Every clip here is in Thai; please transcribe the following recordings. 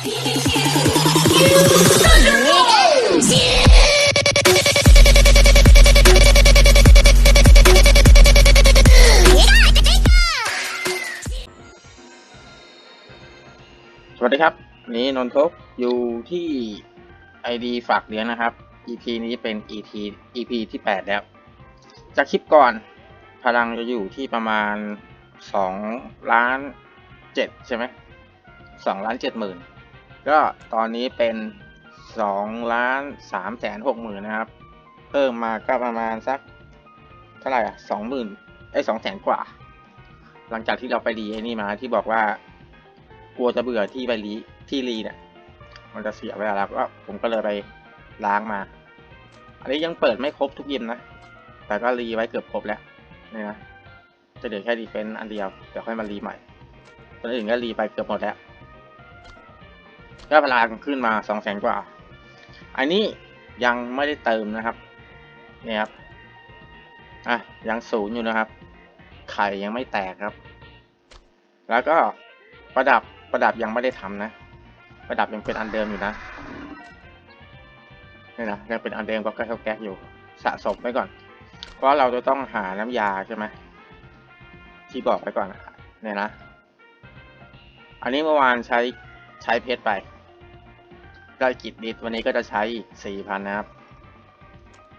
สวัสดีครับ นี้นนทบอยู่ที่ ID ฝากเลี้ยงนะครับ EP นี้เป็น EP EP ที่ 8 แล้ว จากคลิปก่อนพลังจะอยู่ที่ประมาณ 2 ล้าน 7 ใช่ไหม2ล้าน7หมื่น ก็ตอนนี้เป็น2ล้าน3แสน6หมื่นนะครับ เพิ่มมาก็ประมาณสักเท่าไหร่อะสองหมื่นไอ้สองแสนกว่า หลังจากที่เราไปรีไอ้นี่มาที่บอกว่า กลัวจะเบื่อที่ไปรีที่รีเนี่ย มันจะเสียเวลาแล้วก็ผมก็เลยไปล้างมา อันนี้ยังเปิดไม่ครบทุกยิมนะ แต่ก็รีไว้เกือบครบแล้วนี่นะจะเหลือแค่ดีเฟนต์อันเดียวเดี๋ยวค่อยมารีใหม่คนอื่นก็รีไปเกือบหมดแล้ว ก็พลังขึ้นมาสองแสนกว่า อันนี้ยังไม่ได้เติมนะครับนี่ครับอะยังศูนย์อยู่นะครับ ไข่ยังไม่แตกครับ แล้วก็ประดับประดับยังไม่ได้ทำนะ ประดับยังเป็นอันเดิมอยู่นะนี่นะยังเป็นอันเดิมก็แก๊กแก๊กอยู่สะสมไว้ก่อน เพราะเราจะต้องหาน้ำยาใช่ไหมที่บอกไว้ก่อนเนี่ยนะ อันนี้เมื่อวานใช้ใช้เพชรไป ได้กิจดิสวันนี้ก็จะใช้อีกสี่พันนะครับ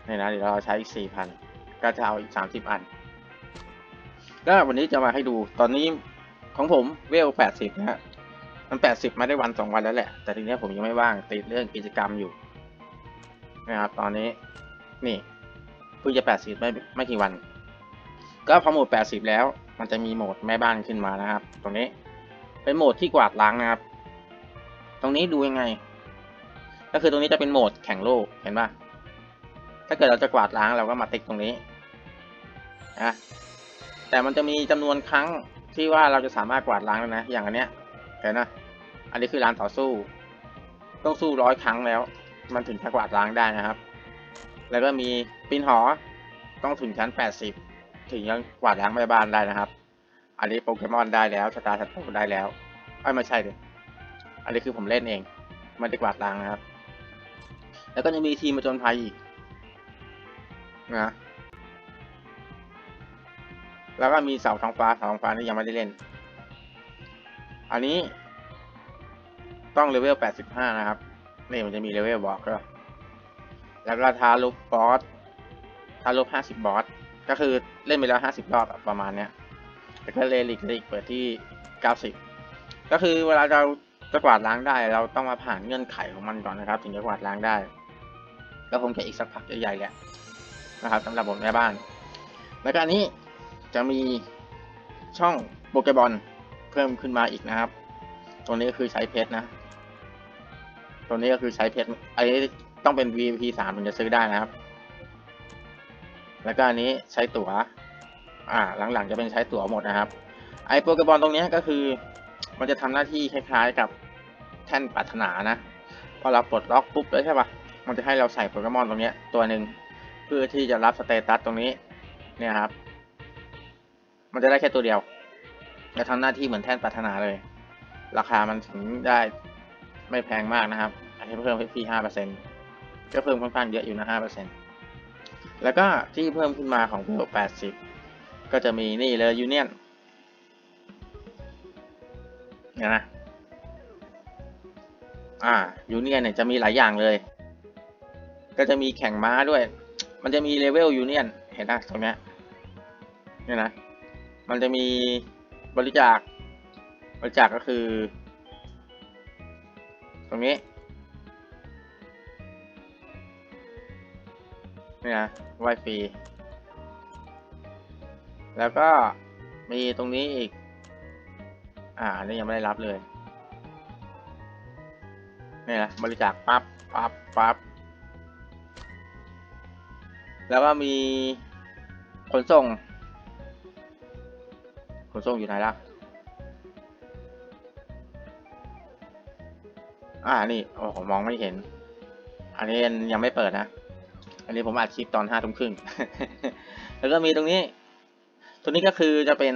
นี่นะเดี๋ยวเราใช้อีกสี่พันก็จะเอาอีกสามสิบอันก็วันนี้จะมาให้ดูตอนนี้ของผมเวลแปดสิบนะฮะมันแปดสิบมาได้วันสองวันแล้วแหละ แต่ทีนี้ผมยังไม่ว่างติดเรื่องกิจกรรมอยู่นะครับ ตอนนี้นี่เพิ่งจะแปดสิบไม่ไม่กี่วัน ก็พอโหมดแปดสิบแล้ว มันจะมีโหมดแม่บ้านขึ้นมานะครับ ตรงนี้เป็นโหมดที่กวาดล้างนะครับ ตรงนี้ดูยังไง ก็คือตรงนี้จะเป็นโหมดแข่งโลกเห็นปะถ้าเกิดเราจะกวาดล้างเราก็มาติ๊กตรงนี้นะแต่มันจะมีจำนวนครั้งที่ว่าเราจะสามารถกวาดล้างได้นะ อย่างอันเนี้ยเห็นนะอันนี้คือลานต่อสู้ ต้องสู้ร้อยครั้งแล้ว มันถึงจะกวาดล้างได้นะครับ แล้วก็มีปีนหอต้องถึงชั้นแปดสิบถึงยังกวาดล้างแม่บ้านได้นะครับ อันนี้โปเกมอนได้แล้วสตาร์สัตว์ได้แล้วไอ้ไม่ใช่ดิอันนี้คือผมเล่นเองไม่ได้กวาดล้างนะครับ แล้วก็จะมีทีมมาจนภัยอีกนะแล้วก็มีเสาทองฟ้าเสาทองฟ้านี่ยังไม่ได้เล่น อันนี้ ต้องเลเวล 85 นะครับ นี่มันจะมีเลเวลบอกก็แล้วก็ท้าลุบบอสท้าลุบ50 บอส ก็คือเล่นไปแล้ว 50 รอบอะประมาณเนี้ยแล้วก็เลลิกเลลิกเปิดที่ 90 ก็คือเวลาเราจะกวาดล้างได้ เราต้องมาผ่านเงื่อนไขของมันก่อนนะครับ ถึงจะกวาดล้างได้ ก็คงจะอีกสักพักใหญ่ๆแหละนะครับสำหรับบทแม่บ้านแล้วก็อันนี้จะมีช่องโปเกบอลเพิ่มขึ้นมาอีกนะครับตัวนี้ก็คือใช้เพชรนะตัวนี้ก็คือใช้เพชรอันนี้ต้องเป็น VIP สามถึงจะซื้อได้นะครับ แล้วก็อันนี้ใช้ตั๋ว อ่า หลังๆจะเป็นใช้ตั๋วหมดนะครับ ไอโปเกบอลตรงนี้ก็คือ มันจะทำหน้าที่คล้ายๆกับแท่นปรารถนานะ พอเราปลดล็อกปุ๊บแล้วใช่ปะ มันจะให้เราใส่โปเกมอนตรงนี้ตัวหนึ่งเพื่อที่จะรับสเตตัสตรงนี้เนี่ยครับ มันจะได้แค่ตัวเดียวจะทำหน้าที่เหมือนแท่นปรารถนาเลย ราคามันถึงได้ไม่แพงมากนะครับอันนี้เพิ่มให้พี่ห้าเปอร์เซ็นก็เพิ่มค่อนข้างเยอะอยู่นะห้าเปอร์เซ็นแล้วก็ที่เพิ่มขึ้นมาของวิวแปดสิบก็จะมีนี่เลยยูเนียนเนี่ยนะ อ่ายูเนียนเนี่ยจะมีหลายอย่างเลย ก็จะมีแข่งม้าด้วย มันจะมีเลเวลยูเนียนเห็นนะตรงนี้เนี่ยนะ มันจะมีบริจาค บริจาคก็คือ ตรงนี้นี่นะไวฟรีแล้วก็มีตรงนี้อีก อ่านนี้ยังไม่ได้รับเลยนี่นะบริจาคปั๊บปั๊บปั๊บ แล้วก็มีขนส่ง ขนส่งอยู่ไหนล่ะ อ่า นี่ โอ้ผมมองไม่เห็น อันนี้ยังไม่เปิดนะ อันนี้ผมอัดคลิปตอนห้าทุ่มครึ่ง แล้วก็มีตรงนี้ตัวนี้ก็คือจะเป็น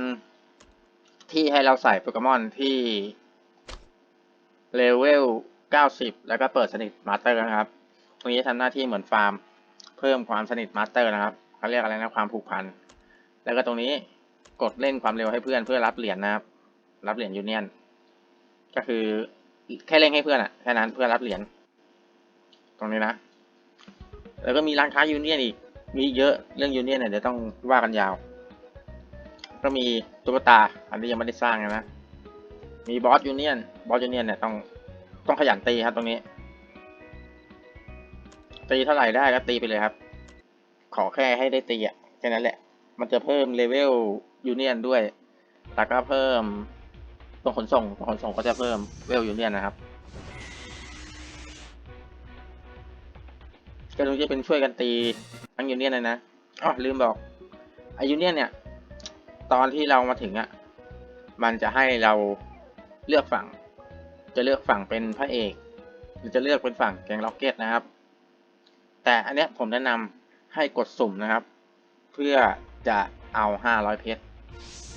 ที่ให้เราใส่โปเกมอนที่เลเวล 90 แล้วก็เปิดสนิทมาสเตอร์นะครับ ตรงนี้ทำหน้าที่เหมือนฟาร์ม เพิ่มความสนิทมาสเตอร์นะครับเขาเรียกอะไรนะความผูกพัน แล้วก็ตรงนี้กดเล่นความเร็วให้เพื่อนเพื่อรับเหรียญนะครับ รับเหรียญยูเนียน ก็คือแค่เล่นให้เพื่อนอะแค่นั้นเพื่อรับเหรียญตรงนี้นะ แล้วก็มีร้านค้ายูเนียนอีก มีเยอะเรื่องยูเนียนเนี่ยเดี๋ยวต้องว่ากันยาว ก็มีตุ๊กตา อันนี้ยังไม่ได้สร้างนะ มีบอสยูเนียน บอสยูเนียนเนี่ยต้องต้องขยันตีครับตรงนี้ ตีเท่าไหร่ได้ก็ตีไปเลยครับ ขอแค่ให้ได้ตีอะแค่นั้นแหละ มันจะเพิ่มเลเวลยูเนียนด้วยแล้วก็เพิ่มตรงขนส่งตรงขนส่งก็จะเพิ่มเวลยูเนียนนะครับก็ตรงจะเป็นช่วยกันตีทั้งยูเนียนเลยนะอ๋อลืมบอกไอยูเนียนเนี่ย ตอนที่เรามาถึงอะ มันจะให้เราเลือกฝั่ง จะเลือกฝั่งเป็นพระเอก หรือจะเลือกเป็นฝั่งแกงล็อกเก็ตนะครับ แต่อันเนี้ยผมแนะนำให้กดสุ่มนะครับ เพื่อจะเอาห้าร้อยเพชร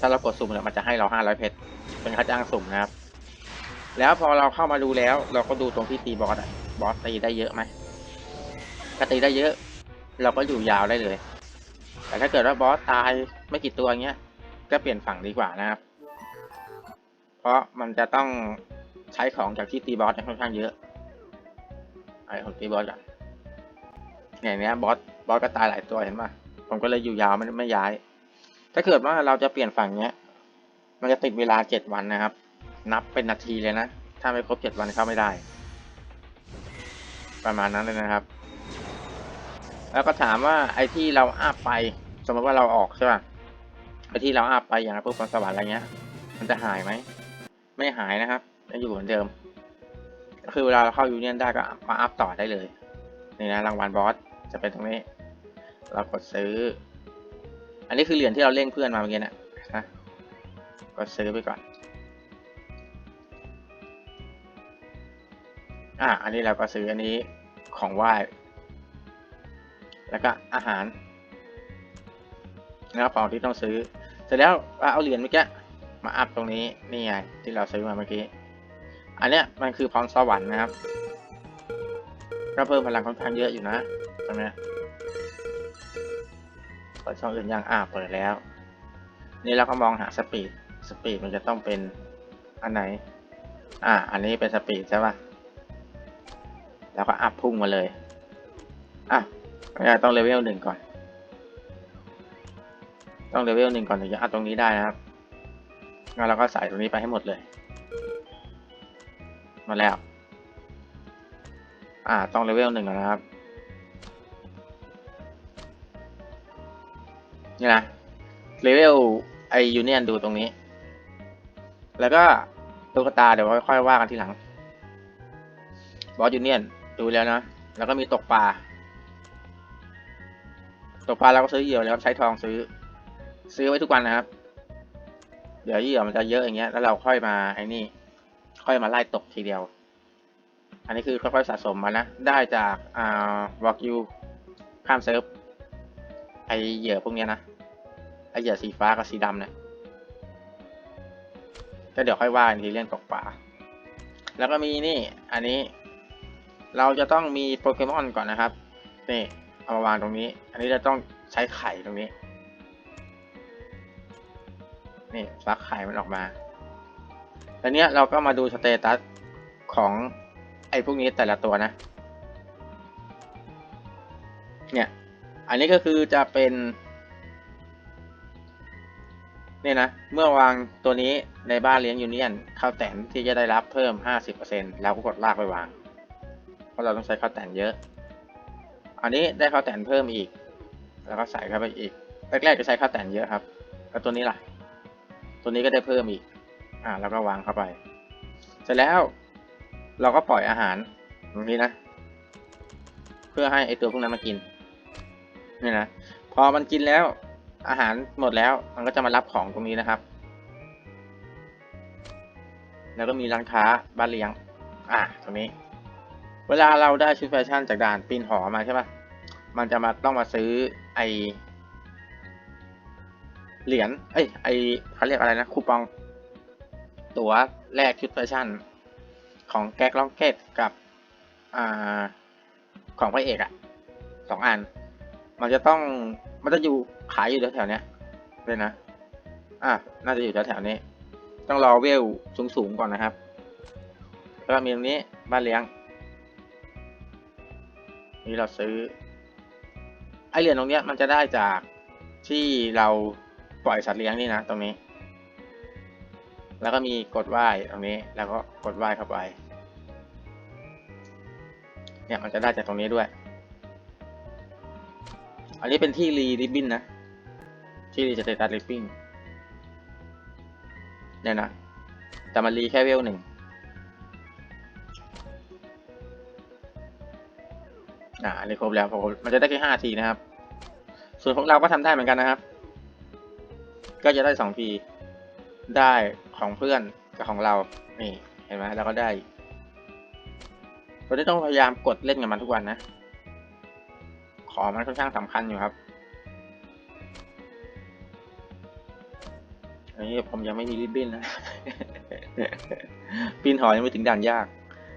ถ้าเรากดสุ่มเนี่ยมันจะให้เราห้าร้อยเพชร เป็นค่าจ้างสุ่มนะครับ แล้วพอเราเข้ามาดูแล้ว เราก็ดูตรงที่ตีบอสอะบอสตีได้เยอะไหมถ้าตีได้เยอะ เราก็อยู่ยาวได้เลย แต่ถ้าเกิดว่าบอสตายไม่กี่ตัวเงี้ย ก็เปลี่ยนฝั่งดีกว่านะครับ เพราะมันจะต้องใช้ของจากที่ตีบอสเนี่ยค่อนข้างเยอะไอ้ของตีบอสอะ อย่างเนี้ยบอสบอสก็ตายหลายตัวเห็นป่ะผมก็เลยอยู่ยาวไม่ไม่ย้าย ถ้าเกิดว่าเราจะเปลี่ยนฝั่งเนี้ย มันจะติดเวลาเจ็ดวันนะครับ นับเป็นนาทีเลยนะ ถ้าไม่ครบเจ็ดวันเข้าไม่ได้ ประมาณนั้นเลยนะครับ แล้วก็ถามว่าไอ้ที่เราอาบไป สมมติว่าเราออกใช่ป่ะไอ้ที่เราอาบไปอย่างพวกพรสวรรค์อะไรเงี้ย มันจะหายไหม ไม่หายนะครับยังอยู่เหมือนเดิม คือเวลาเราเข้ายูเนียนได้ก็มาอัพต่อได้เลยนี่นะรางวัลบอส จะเป็นตรงนี้ เรากดซื้อ อันนี้คือเหรียญที่เราเล่งเพื่อนมาเมื่อกี้นะนะกดซื้อไปก่อน อะอันนี้เราก็ซื้ออันนี้ของไหว้ แล้วก็อาหารนะครับของที่ต้องซื้อ เสร็จแล้วเอาเหรียญเมื่อกี้มาอัพตรงนี้นี่ไงที่เราซื้อมาเมื่อกี้ อันเนี้ยมันคือพรสวรรค์นะครับก็เพิ่มพลังค่อนข้างเยอะอยู่นะ ตรงเนี้ยเปิดช่องอื่นยังอ่าเปิดแล้ว นี่เราก็มองหาสปีด สปีดมันจะต้องเป็นอันไหน อ่า อันนี้เป็นสปีดใช่ป่ะ แล้วก็อัพพุ่งมาเลย อะเราต้องเลเวลหนึ่งก่อน ต้องเลเวลหนึ่งก่อนถึงจะอัพตรงนี้ได้นะครับงั้นเราก็ใส่ตรงนี้ไปให้หมดเลย มาแล้ว อ่า ต้องเลเวลหนึ่งก่อนนะครับ นี่นะเลเวลไอยูเนียนดูตรงนี้ แล้วก็ตุ๊กตาเดี๋ยวค่อยๆว่ากันทีหลังบอสยูเนียนดูแล้วนะ แล้วก็มีตกปลาตกปลาเราก็ซื้อเหยื่อแล้วใช้ทองซื้อ ซื้อไว้ทุกวันนะครับ เดี๋ยวเหยื่อมันจะเยอะอย่างเงี้ย แล้วเราค่อยมาไอ้นี่ ค่อยมาไล่ตกทีเดียว อันนี้คือค่อยๆสะสมมานะ ได้จากอ่าบอกยูข้ามเซิร์ฟไอเหยื่อพวกเนี้ยนะ ไอ้เหยื่อสีฟ้ากับสีดำเนี่ยก็เดี๋ยวค่อยว่ากันทีเรื่องตกปลาแล้วก็มีนี่อันนี้ เราจะต้องมีโปเกมอนก่อนนะครับนี่เอามาวางตรงนี้ อันนี้จะต้องใช้ไข่ตรงนี้ นี่ฟักไข่มันออกมาแล้วเนี้ยเราก็มาดูสเตตัสของไอ้พวกนี้แต่ละตัวนะ เนี่ย อันนี้ก็คือจะเป็น เนี่ยนะ เมื่อวางตัวนี้ในบ้านเลี้ยงยูเนียนข้าวแตนที่จะได้รับเพิ่ม 50%เราก็กดลากไปวาง เพราะเราต้องใช้ข้าวแตนเยอะ อันนี้ได้ข้าวแตนเพิ่มอีก แล้วก็ใส่เข้าไปอีก แรกๆจะใช้ข้าวแตนเยอะครับ แล้วตัวนี้ล่ะ ตัวนี้ก็ได้เพิ่มอีก อ่า แล้วก็วางเข้าไป เสร็จแล้ว เราก็ปล่อยอาหารตรงนี้นะ เพื่อให้ไอตัวพวกนั้นมากิน นี่นะ พอมันกินแล้ว อาหารหมดแล้วมันก็จะมารับของตรงนี้นะครับ แล้วก็มีร้านค้าบ้านเลี้ยง อ่าตรงนี้ เวลาเราได้ชุดแฟชั่นจากด่านปีนหอมาใช่ปะมันจะมาต้องมาซื้อไอเหรียญเอ้ยไอเขาเรียกอะไรนะคูปอง ตั๋วแลกชุดแฟชั่น ของแก๊กล็อกเก็ตกับอ่าของพระเอกอะสองอัน มันจะต้องมันจะอยู่ ขายอยู่แถวๆเนี้ยเลยนะ อะ น่าจะอยู่แถวๆนี้ ต้องรอเวลสูงๆก่อนนะครับ แล้วก็มีตรงนี้บ้านเลี้ยง นี่เราซื้อ ไอเหรียญตรงเนี้ยมันจะได้จากที่เราปล่อยสัตว์เลี้ยงนี่นะตรงนี้ แล้วก็มีกดไหว้ตรงนี้ แล้วก็กดไหว้เข้าไป เนี่ยมันจะได้จากตรงนี้ด้วย อันนี้เป็นที่รีริบบินนะ ที่รีสเตตัสริบบิ้นเนี่ยนะ แต่มันรีแค่เวลหนึ่งอ่าอันนี้ครบแล้วผมมันจะได้แค่ห้าทีนะครับ ส่วนของเราก็ทำได้เหมือนกันนะครับ ก็จะได้สองทีได้ของเพื่อนกับของเรา นี่ เห็นไหมเราก็ได้เราได้ต้องพยายามกดเล่นกับมันทุกวันนะ ของมันค่อนข้างสำคัญอยู่ครับ อันนี้ผมยังไม่มีริบบิ้นนะ ปีนหอยังไม่ถึงด่านยาก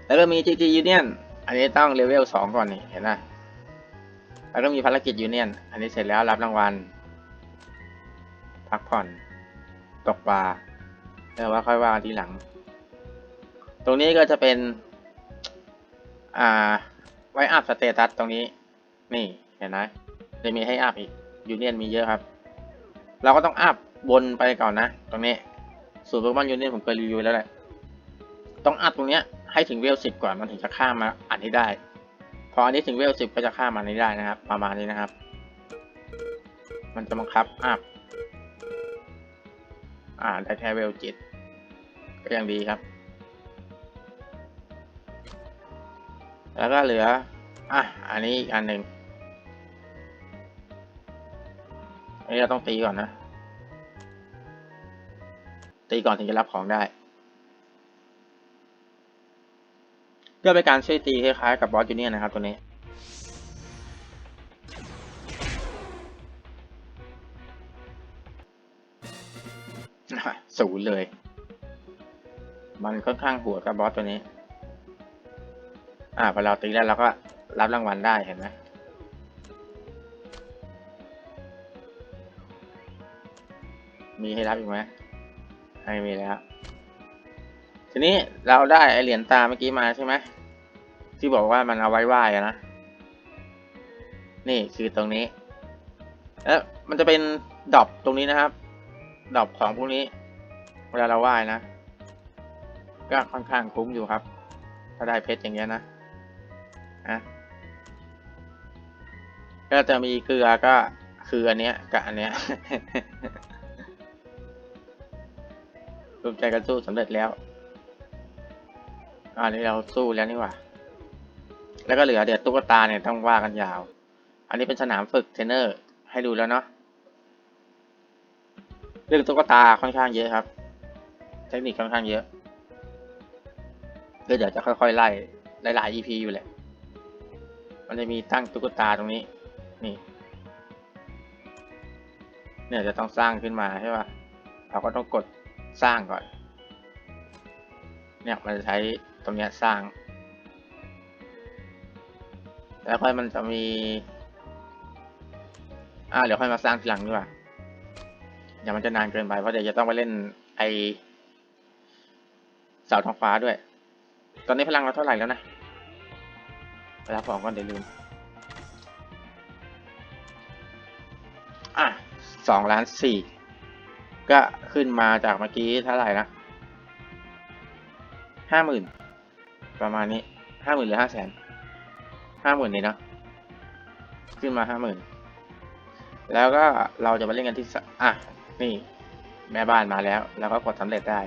แล้วก็มี GT Union อันนี้ต้องเลเวลสองก่อนนี่ เห็นไหมแล้วก็มีภารกิจ Union อันนี้เสร็จแล้วรับรางวัล พักผ่อน ตกปลาแต่ว่าค่อยว่าทีหลัง ตรงนี้ก็จะเป็น อ่า ไว้อัพสเตตัสตรงนี้ นี่ เห็นไหมจะมีให้อัพอีกยูเนียนมีเยอะครับ เราก็ต้องอัพ บนไปก่อนนะ ตรงนี้ส่วนโปเกมอนยูเนียนผมเคยรีวิวแล้วแหละ ต้องอัพตรงเนี้ยให้ถึงเวลสิบก่อนมันถึงจะข้ามมาอันนี้ได้ พออันนี้ถึงเวลสิบก็จะข้ามมาันนี้ได้นะครับ ประมาณนี้นะครับ มันจะบังคับอัพอ่าได้แค่เวลเจ็ดก็ยังดีครับ แล้วก็เหลืออะอันนี้อีกอันหนึ่งอันนี้เราต้องตีก่อนนะ ตีก่อนถึงจะรับของได้เพื่อเป็นการช่วยตีคล้ายๆกับบอสจูเนียนะครับตัวนี้ ศูนย์เลย มันค่อนข้างหัวกับบอสตัวนี้ อ่าพอเราตีแล้วเราก็รับรางวัลได้เห็นไหมมีให้รับอีกไหม ไม่มีแล้ว ทีนี้เราได้ไอเหรียญตาเมื่อกี้มาใช่ไหมที่บอกว่ามันเอาไว้ไหว้นะ นี่คือตรงนี้ แล้วมันจะเป็นดรอปตรงนี้นะครับดรอปของพวกนี้ เวลาเราไหว้นะ ก็ค่อนข้างคุ้มอยู่ครับ ถ้าได้เพชรอย่างเงี้ยนะนะก็จะมีเกลือก็คืออันเนี้ยกับอันเนี้ย รวมใจกันสู้สำเร็จแล้วอันนี้เราสู้แล้วนี่หว่า แล้วก็เหลือเดี๋ยวตุ๊กตาเนี่ยต้องว่ากันยาว อันนี้เป็นสนามฝึกเทรนเนอร์ให้ดูแล้วเนาะ เรื่องตุ๊กตาค่อนข้างเยอะครับ เทคนิคค่อนข้างเยอะก็เดี๋ยวจะค่อยๆไล่หลายๆ EP อยู่แหละ มันจะมีตั้งตุ๊กตาตรงนี้ นี่ เนี่ยจะต้องสร้างขึ้นมาใช่ป่ะ เราก็ต้องกด สร้างก่อน เนี่ยมันจะใช้ตรงเนี้ยสร้าง แล้วค่อยมันจะมี อ่าเดี๋ยวค่อยมาสร้างทีหลังดีกว่าอย่ามันจะนานเกินไปเพราะเดี๋ยวจะต้องไปเล่นไอเสาทองฟ้าด้วย ตอนนี้พลังเราเท่าไหร่แล้วนะไปรับของก่อนเดี๋ยวลืม อะสองล้านสี่ ก็ขึ้นมาจากเมื่อกี้เท่าไหร่นะห้าหมื่นประมาณนี้ห้าหมื่นหรือห้าแสนห้าหมื่นนี่เนาะขึ้นมาห้าหมื่นแล้วก็เราจะมาเล่นกันที่สอะนี่แม่บ้านมาแล้ว แล้วก็กดสำเร็จได้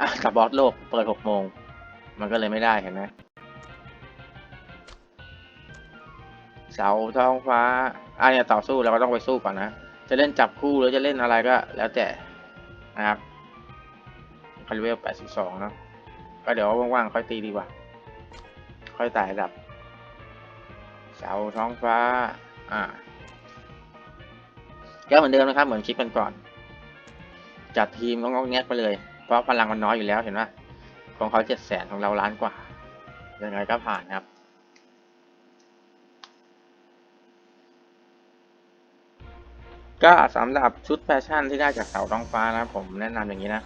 อะกับบอสโลกเปิดหกโมงมันก็เลยไม่ได้เห็นไหมเสาท้องฟ้าอะเนี่ยต่อสู้เราก็ต้องไปสู้ก่อนนะ จะเล่นจับคู่หรือจะเล่นอะไรก็แล้วแต่นะครับคาริเวล82เนาะก็เดี๋ยวว่างๆค่อยตีดีกว่า ค่อยไต่ระดับ เสาท้องฟ้า อ่า ก็เหมือนเดิมนะครับ เหมือนคลิปกันก่อน จัดทีมงอกๆแงกไปเลย เพราะพลังมันน้อยอยู่แล้วเห็นไหมของเขาเจ็ดแสนของเราล้านกว่า ยังไงก็ผ่านครับ ก็สำหรับชุดแฟชั่นที่ได้จากเสาท้องฟ้านะผมแนะนำอย่างนี้นะ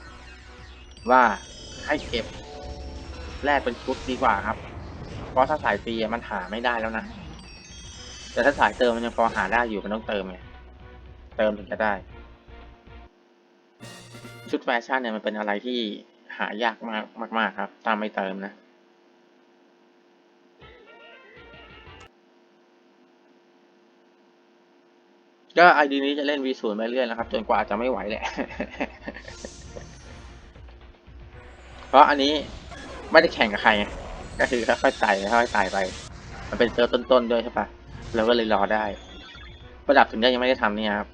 ว่าให้เก็บแลกเป็นชุดดีกว่าครับ เพราะถ้าสายฟรีมันหาไม่ได้แล้วนะ แต่ถ้าสายเติมมันยังพอหาได้อยู่มันต้องเติมไงเติมถึงจะได้ ชุดแฟชั่นเนี่ยมันเป็นอะไรที่หายากมากมากๆครับถ้าไม่เติมนะ ก็ไอดีนี้จะเล่น V0 ไปเรื่อยนะครับ จนกว่าจะไม่ไหวแหละ เพราะอันนี้ไม่ได้แข่งกับใครไงก็คือค่อยๆไต่ค่อยๆไต่ไป มันเป็นเซิร์ฟต้นๆด้วยใช่ปะเราก็เลยรอได้ ประดับถึงได้ยังไม่ได้ทำเนี่ยครับ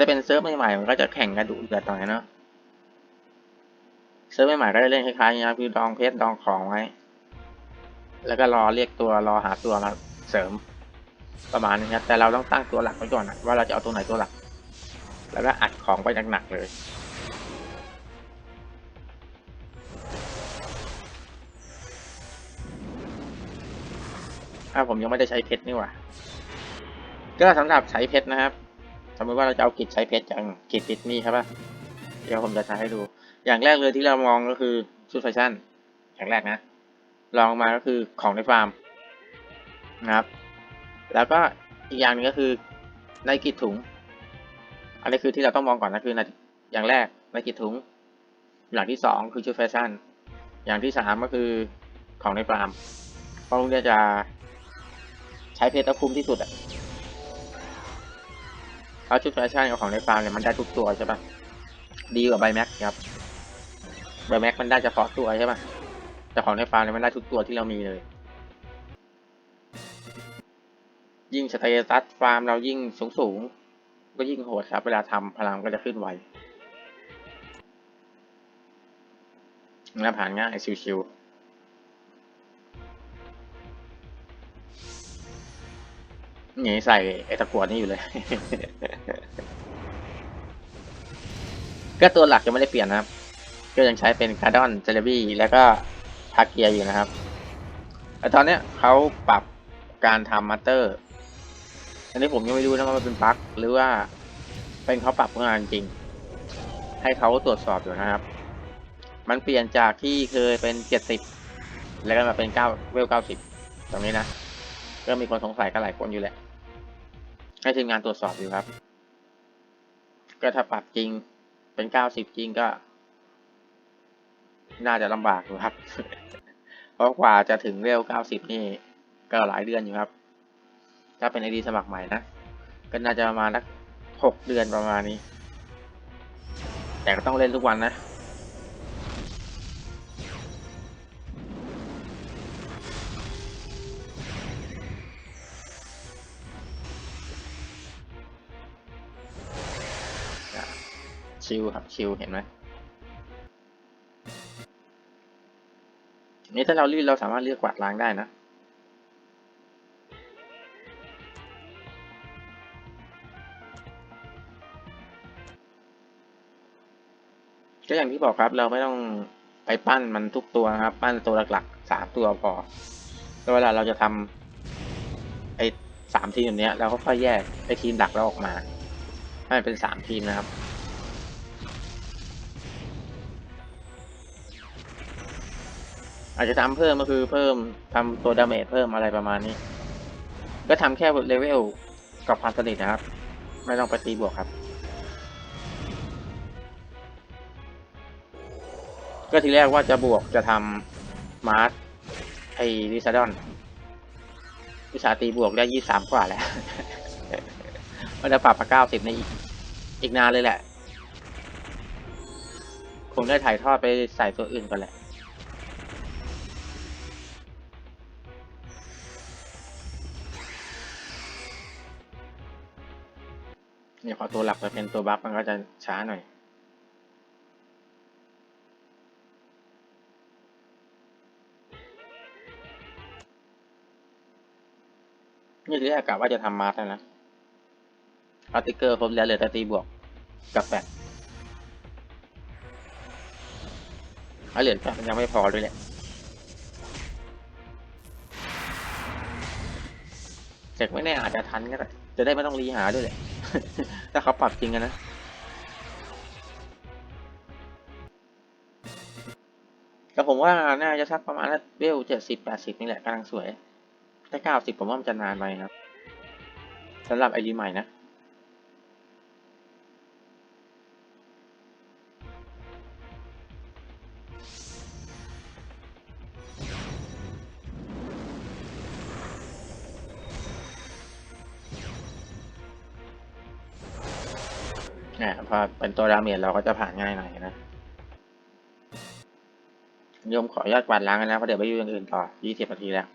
จะเป็นเซิร์ฟใหม่ๆมันก็จะแข่งกันดุเดือดหน่อยเนาะ เซิร์ฟใหม่ๆก็จะเล่นคล้ายๆนี้ครับคือดองเพชรดองของไว้ แล้วก็รอเรียกตัวรอหาตัวมาเสริมประมาณนี้ครับแต่เราต้องตั้งตัวหลักไว้ก่อนนะว่าเราจะเอาตัวไหนตัวหลัก แล้วก็อัดของไปหนักๆเลยถ้าผมยังไม่ได้ใช้เพชรนี่หว่าก็สำหรับใช้เพชรนะครับ สมมติว่าเราจะเอากิจใช้เพชรอย่างกิจติดนี่ครับเดี๋ยวผมจะใช้ให้ดู อย่างแรกเลยที่เรามองก็คือชุดแฟชั่นอย่างแรกนะลองมาก็คือของในฟาร์มนะครับ แล้วก็อีกอย่างหนึงก็คือในกิจถุง อันนี้คือที่เราต้องมองก่อนนะคือในอย่างแรกในกิจถุง อย่างที่สองคือชุดแฟชั่น อย่างที่สามก็คือของในฟาร์มเพราะพวกเนี้ยจะใช้เพชรแล้วคุ้มที่สุดอะเพราะชุดแฟชั่นกับของในฟาร์มเนี่ยมันได้ทุกตัวใช่ปะดีกว่าใบแม็กครับ ใบแม็กมันได้เฉพาะตัวใช่ปะแต่ของในฟาร์มเนี่ยมันได้ทุกตัวที่เรามีเลย ยิ่งสเตตัสฟาร์มเรายิ่งสูงสูงๆก็ยิ่งโหดครับ เวลาทำพลังก็จะขึ้นไวแล้วผ่านง่ายชิวๆนี่ใส่ไอ้ตะกวดนี่อยู่เลย ก็ตัวหลักยังไม่ได้เปลี่ยนนะครับ ก็ยังใช้เป็นการ์ดอนเจลบี้แล้วก็พาเกียอยู่นะครับแต่ตอนเนี้ยเขาปรับการทำมัตเตอร์ อันนี้ผมยังไม่รู้นะว่ามันเป็นบั๊กหรือว่าเป็นเขาปรับงานจริง ให้เขาตรวจสอบอยู่นะครับ มันเปลี่ยนจากที่เคยเป็นเจ็ดสิบแล้วก็มาเป็นเก้าเวลเก้าสิบตรงนี้นะก็มีคนสงสัยกันหลายคนอยู่แหละ ให้ทีมงานตรวจสอบอยู่ครับ ก็ถ้าปรับจริงเป็นเก้าสิบจริงก็ น่าจะลำบากอยู่ครับ เพราะกว่าจะถึงเลเก้าสิบนี่ก็หลายเดือนอยู่ครับ ถ้าเป็นไอดีสมัครใหม่นะ ก็น่าจะประมาณสักหกเดือนประมาณนี้ แต่ก็ต้องเล่นทุกวันนะชิลครับชิลเห็นไหม นี่ถ้าเราลื่นเราสามารถเลือกกวาดล้างได้นะก็อย่างที่บอกครับเราไม่ต้องไปปั้นมันทุกตัวครับ ปั้นตัวหลักๆสามตัวพอแล้วเวลาเราจะทำไอ้สามทีมแบบเนี้ยเราก็ค่อยแยกไอ้ทีมหลักเราออกมา ให้มันเป็นสามทีมนะครับ อาจจะทำเพิ่มก็คือเพิ่มทำตัวดาเมจเพิ่มอะไรประมาณนี้ ก็ทำแค่เลเวลกับความสนิทนะครับ ไม่ต้องไปตีบวกครับ ก็ทีแรกว่าจะบวกจะทำมาร์สไอวิซาดอนวิชาตีบวกได้ยี่สามกว่าแล้วมันจะปรับมาเก้าสิบในอีกอีกนานเลยแหละ คงได้ถ่ายทอดไปใส่ตัวอื่นก่อนแหละ พอตัวหลักไปเป็นตัวบัฟมันก็จะช้าหน่อย นี่ทีแรกกะว่าจะทำมาร์ทแล้วนะอาร์ติเกอร์ครบแล้วเหลือแต่ตีบวกกับแปดเอาเหรียญแปดมันยังไม่พอด้วยแหละเจ็กไม่แน่อาจจะทันก็ได้ จะได้ไม่ต้องรีหาด้วยแหละ ถ้าเขาปรับจริงกันนะแต่ผมว่าน่าจะสักประมาณเวลเจ็ดสิบแปดสิบนี่แหละกำลังสวย ถ้าเก้าสิบผมว่ามันจะนานไปครับสำหรับไอรีใหม่นะ เนี่ยพอเป็นตัวดาเมจเราก็จะผ่านง่ายหน่อยนะโยมขออนุญาตกวาดล้างกันนะเพราะเดี๋ยวไปอยู่อย่างอื่นต่อ 20 นาทีแล้ว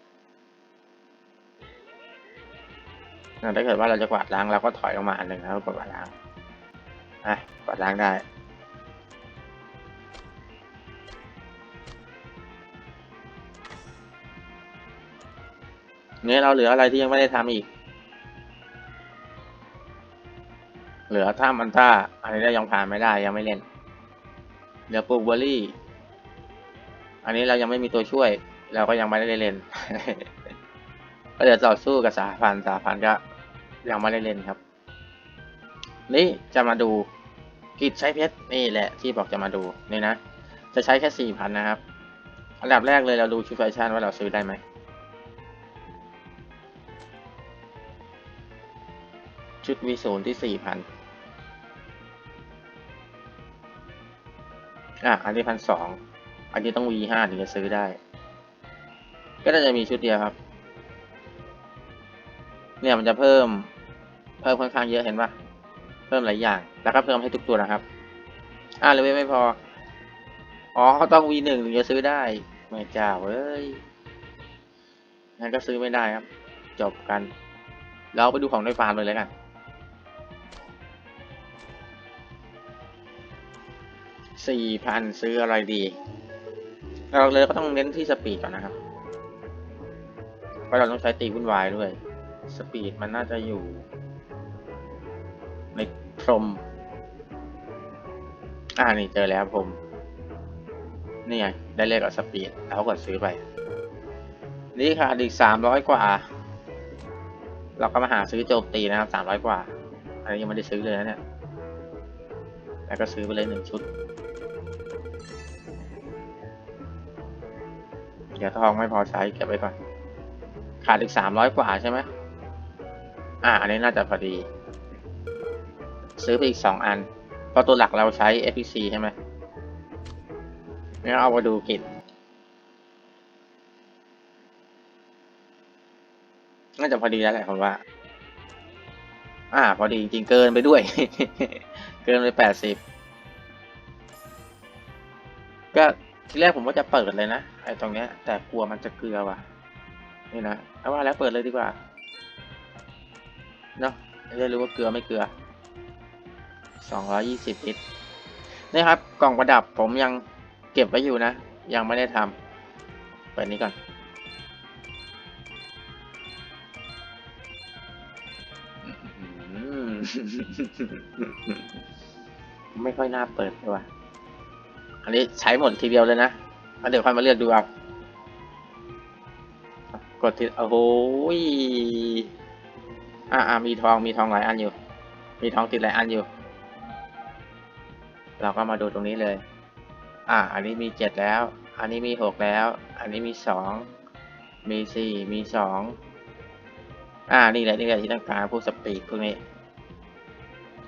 ถ้าเกิดว่าเราจะกวาดล้างเราก็ถอยออกมาอันหนึ่งแล้วกดกวาดล้างอะกวาดล้างได้เนี่ยเราเหลืออะไรที่ยังไม่ได้ทำอีก เหลือถ้ามันต้าอันนี้เรายังผ่านไม่ได้ยังไม่เล่น เหลือปลูกเบอร์รี่ อันนี้เรายังไม่มีตัวช่วย เราก็ยังไม่ได้เล่น ก็เดี๋ยวต่อสู้กับสาพันสาพันก็ยังไม่ได้เล่นครับ นี่จะมาดูกิจใช้เพชรนี่แหละที่บอกจะมาดูนี่นะ จะใช้แค่สี่พันนะครับ อันดับแรกเลยเราดูชุดแฟชั่นว่าเราซื้อได้ไหมชุดวีศูนย์ที่สี่พัน อะอันนี้พันสองอันนี้ต้อง V ห้าถึงจะซื้อได้ ก็น่าจะมีชุดเดียวครับ เนี่ยมันจะเพิ่มเพิ่มค่อนข้างเยอะเห็นปะเพิ่มหลายอย่าง แล้วก็เพิ่มให้ทุกตัวนะครับ อ่าเลเวลไม่พอ อ๋อเขาต้อง V หนึ่งถึงจะซื้อได้ ไม่เจ้าเว้ยงั้นก็ซื้อไม่ได้ครับ จบกัน เราไปดูของในฟาร์มเลยแล้วกัน สี่พันซื้ออะไรดี เราเลยก็ต้องเน้นที่สปีดก่อนนะครับเพราะเราต้องใช้ตีวุ่นวายด้วย สปีดมันน่าจะอยู่ ในพรม อ่านี่เจอแล้วผม นี่ไง ได้เลขกับสปีดแล้วกดซื้อไป นี่ค่ะอีกสามร้อยกว่า เราก็มาหาซื้อโจมตีนะครับสามร้อยกว่าอันนี้ยังไม่ได้ซื้อเลยนะเนี่ยแล้วก็ซื้อไปเลยหนึ่งชุด ขียวทองไม่พอใช้เก็บไว้ก่อน ขาดอีกสามร้อยกว่าใช่ไหมอ่า อันนี้น่าจะพอดี ซื้อไปอีกสองอัน เพราะตัวหลักเราใช้ FPC ใช่ไหมงั้นเอามาดูกิจน่าจะพอดีแล้วแหละผมว่า อ่า พอดีจริงๆเกินไปด้วย เกินไปแปดสิบก็ทีแรกผมว่าจะเปิดเลยนะ ไอ้ตรงเนี้ย แต่กลัวมันจะเกลือว่ะ นี่นะเอาว่าแล้วเปิดเลยดีกว่า เนาะจะได้รู้ว่าเกลือไม่เกลือสองร้อยี่สิบลิตรนี่ครับ กล่องประดับผมยังเก็บไว้อยู่นะ ยังไม่ได้ทำเปิดนี้ก่อน ไม่ค่อยน่าเปิดเลยว่ะ อันนี้ใช้หมดทีเดียวเลยนะ แล้วเดี๋ยวค่อยมาเลือกดูเอา กดทีโอ้โหอ่าอ่ามีทองมีทองหลายอันอยู่ มีทองติดหลายอันอยู่ เราก็มาดูตรงนี้เลย อ่า อันนี้มีเจ็ดแล้ว อันนี้มีหกแล้ว อันนี้มีสอง มีสี่มีสอง อ่า นี่แหละนี่แหละที่ต้องการพวกสปีดพวกนี้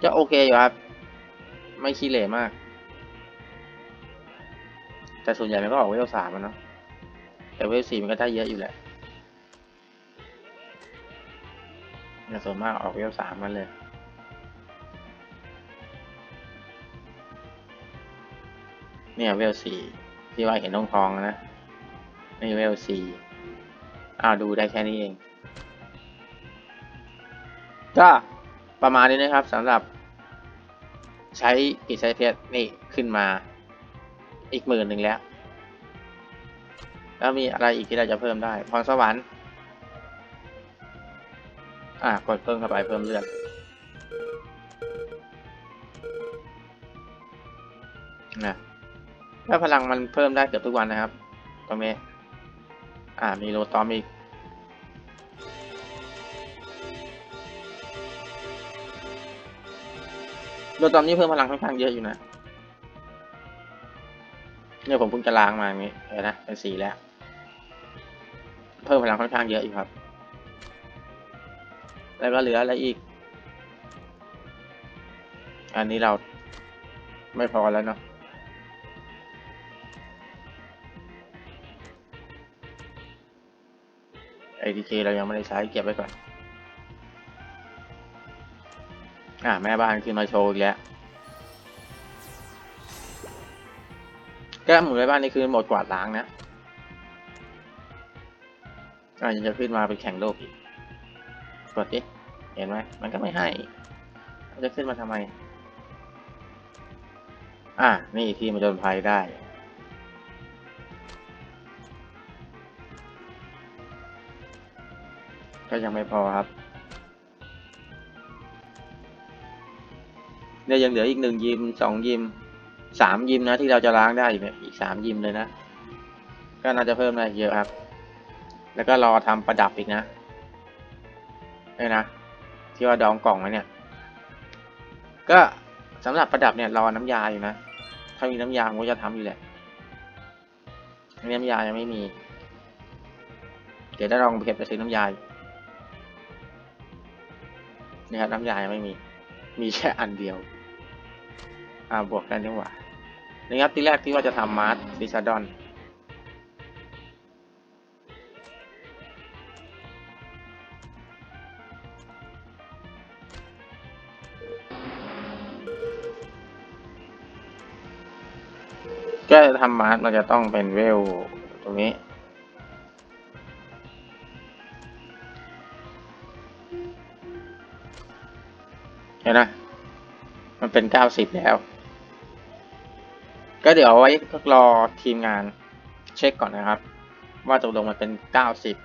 จะโอเคอยู่ครับ ไม่ขี้เหร่มาก แต่ส่วนใหญ่มันก็ออกเวลสามอะเนาะแต่เวลสี่มันก็ได้เยอะอยู่แหละส่วนมากออกเวลสามมันเลย เนี่ยเวลสี่ที่ว่าเห็นทองทองนะนี่เวลสี่อ้าวดูได้แค่นี้เอง ก็ประมาณนี้นะครับสำหรับใช้กิจใช้เพชรนี่ขึ้นมา อีกหมื่นหนึ่งแล้ว แล้วมีอะไรอีกที่เราจะเพิ่มได้ พรสวรรค์ อะกดเพิ่มเข้าไปเพิ่มเลือดนะถ้าพลังมันเพิ่มได้เกือบทุกวันนะครับตรงนี้อ่า มีโลตอมอีกโลตอมนี่เพิ่มพลังค่อนข้างเยอะอยู่นะ เนี่ยผมเพิ่งจะล้างมาอย่างนี้เห็นนะเป็นสีแล้ว เพิ่มพลังค่อนข้างเยอะอยู่ครับ แล้วก็เหลืออะไรอีก อันนี้เราไม่พอแล้วเนาะ ATK เรายังไม่ได้ใช้เก็บไว้ก่อน อ่าแม่บ้านขึ้นมาโชว์อีกแล้ว แก้หมุนแม่บ้านนี่คือโหมดกวาดล้างนะอ่ายังจะขึ้นมาเป็นแข่งโลกอีกกดดิเห็นไหมมันก็ไม่ให้มันจะขึ้นมาทำไม อ่านี่ที่มาจนภัยได้ก็ยังไม่พอครับเนี่ยยังเหลืออีกหนึ่งยิมสองยิม สามยิมนะที่เราจะล้างได้อีกเนี่ยอีกสามยิมเลยนะ ก็น่าจะเพิ่มได้เยอะครับ แล้วก็รอทำประดับอีกนะนี่นะ ที่ว่าดองกล่องไว้เนี่ย ก็สำหรับประดับเนี่ยรอน้ำยาอยู่นะ ถ้ามีน้ำยาผมก็จะทำอยู่แหละน้ำยายังไม่มี เดี๋ยวได้ลองเก็บไปซื้อน้ำยายนี่ครับน้ำยายังไม่มี มีแค่อันเดียว อ่าบวกกันดีกว่านี่ครับที่แรกที่ว่าจะทำมาร์สดิซาดอนก็จะทำมาร์สมันจะต้องเป็นเวลตรงนี้เห็นไหมมันเป็นเก้าสิบแล้ว ก็เดี๋ยวเอาไว้รอทีมงานเช็คก่อนนะครับ ว่าตกลงมันเป็นเก้าสิบ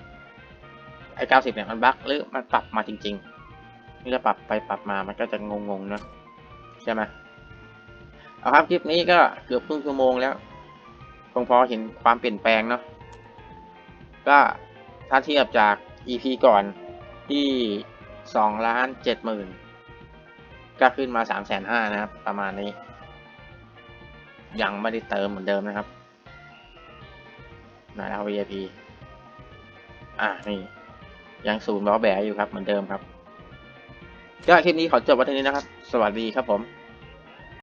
ไอ้เก้าสิบเนี่ยมันบั๊กหรือมันปรับมาจริงๆนี่จะปรับไปปรับมามันก็จะงงๆนะใช่ไหมเอาครับคลิปนี้ก็เกือบครึ่งชั่วโมงแล้วคงพอเห็นความเปลี่ยนแปลงเนาะก็ถ้าเทียบจาก EP ก่อนที่สองล้านเจ็ดหมื่นก็ขึ้นมาสามแสนห้านะครับ ประมาณนี้ ยังไม่ได้เติมเหมือนเดิมนะครับหนเอา VIP อะนี่ยังศูนย์ล้อแบะอยู่ครับเหมือนเดิมครับก็คลิปนี้ขอจบไว้เท่านี้นะครับ สวัสดีครับผม